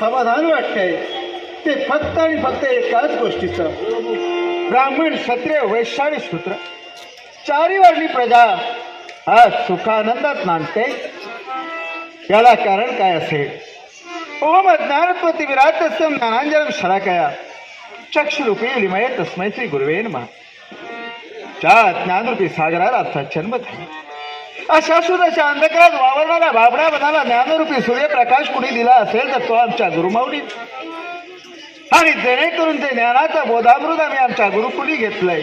समाधान वाटतंय. ते फक्त आणि फक्त एकाच गोष्टीचं. ब्राह्मण क्षत्रिय वैश्य सूत्र. चारी वाढली प्रजा आज सुखानंदात नांदते. याला कारण काय असेल? ओम ज्ञानत्वती विराट ज्ञानांजलम शलाकया. चक्षुरूपी लिमय तस्मै श्री गुरुवेन महा त्या ज्ञानरूपी सागराला अर्थात जन्म झाला अशा सुद्धा अंधकारात वावरणारा बाबडा बनाला ज्ञानरूपी सूर्यप्रकाश कुणी दिला असेल तर तो आमच्या गुरुमाऊली आणि जेणेकरून ते ज्ञानाचा बोधामृत आम्ही आमच्या गुरुकुली घेतलंय.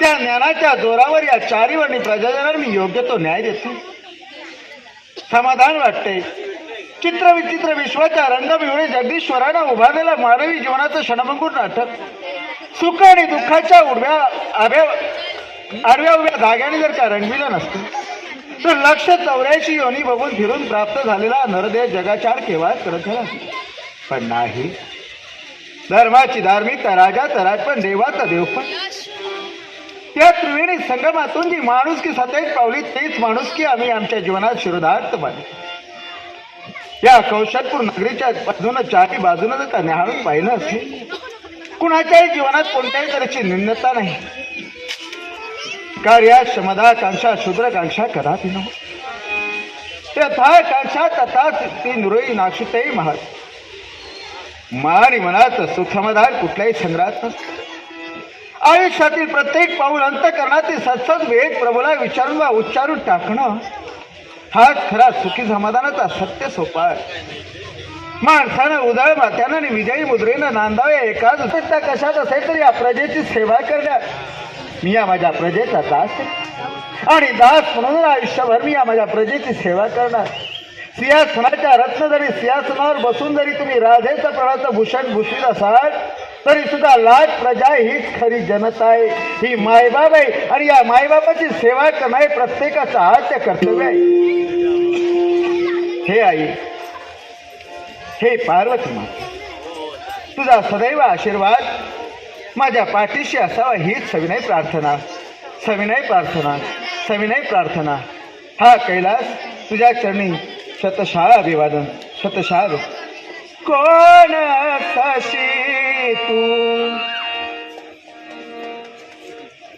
त्या ज्ञानाच्या जोरावर या चारी वर्णी प्रजाजनांना मी योग्य तो न्याय देतो. समाधान वाटते. चित्र विचित्र विश्वाच्या रंगबिवळे जगदीश्वरांना उभारलेला मानवी जीवनाचं क्षणभंगूर नाटक. सुख आणि दुःखाच्या उभ्या आभ्या आडव्या उभ्या धाग्याने जर का रंगविलं नसतं तर लक्ष चौऱ्याऐंशी योनी बघून फिरून प्राप्त झालेला नरदेव जगाचार केव्हा करत झाला पण नाही. धर्माची धार्मिकता राजाचा राजपण देवाचा देव पण. त्या त्रिवेणी संगमातून जी माणुसकी सतत पावली तीच माणुसकी आम्ही आमच्या जीवनात शिरोधार्थ मानली या कौशलपूर नगरीच्या बाजूनं चारी बाजूनं जर का न्याहाळून पाहिलं असेल कुणाच्याही जीवनात कोणत्याही तऱ्हेची निम्नता नाही. कार्या शूद्रकांक्षा कदापि न यथाकांक्षा तथा ती नुरई नाक्षितही महाग मानी मनात सुखमदार कुठल्याही संग्रहात नसतं। आयुष्यातील प्रत्येक पाऊल अंतकरणातील सत्सद वेद प्रभूला विचारून वा उच्चारून टाकणं हाच खरा सुखी समाधानाचा सत्य सोपा आहे माणसानं उदळ मात्यानं आणि विजयी मुद्रेनं नांदाव्या एकाच त्या कशात असेल तर या प्रजेची सेवा करण्यात। मी या माझ्या प्रजेचा दास आणि दास म्हणून आयुष्यभर मी या माझ्या प्रजेची सेवा करणार. सिंहासनाच्या रत्न जरी सिंहासनावर बसून जरी तुम्ही राधेचं प्रणाचं भूषण भूषित असाल तरी सुद्धा लाट प्रजा हीच खरी जनता आहे. ही मायबाब आहे. आणि या मायबाबाची सेवा करणं हे प्रत्येकाचं आद्य कर्तव्य आहे. हे आई हे पार्वती मा तुझा सदैव आशीर्वाद माझ्या पाठीशी असावा हीच सविनय प्रार्थना. सविनय प्रार्थना सविनय प्रार्थना. हा कैलास तुझ्या चरणी शतशाळा अभिवादन शतशाळ कोण कशी तू?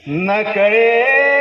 न कळे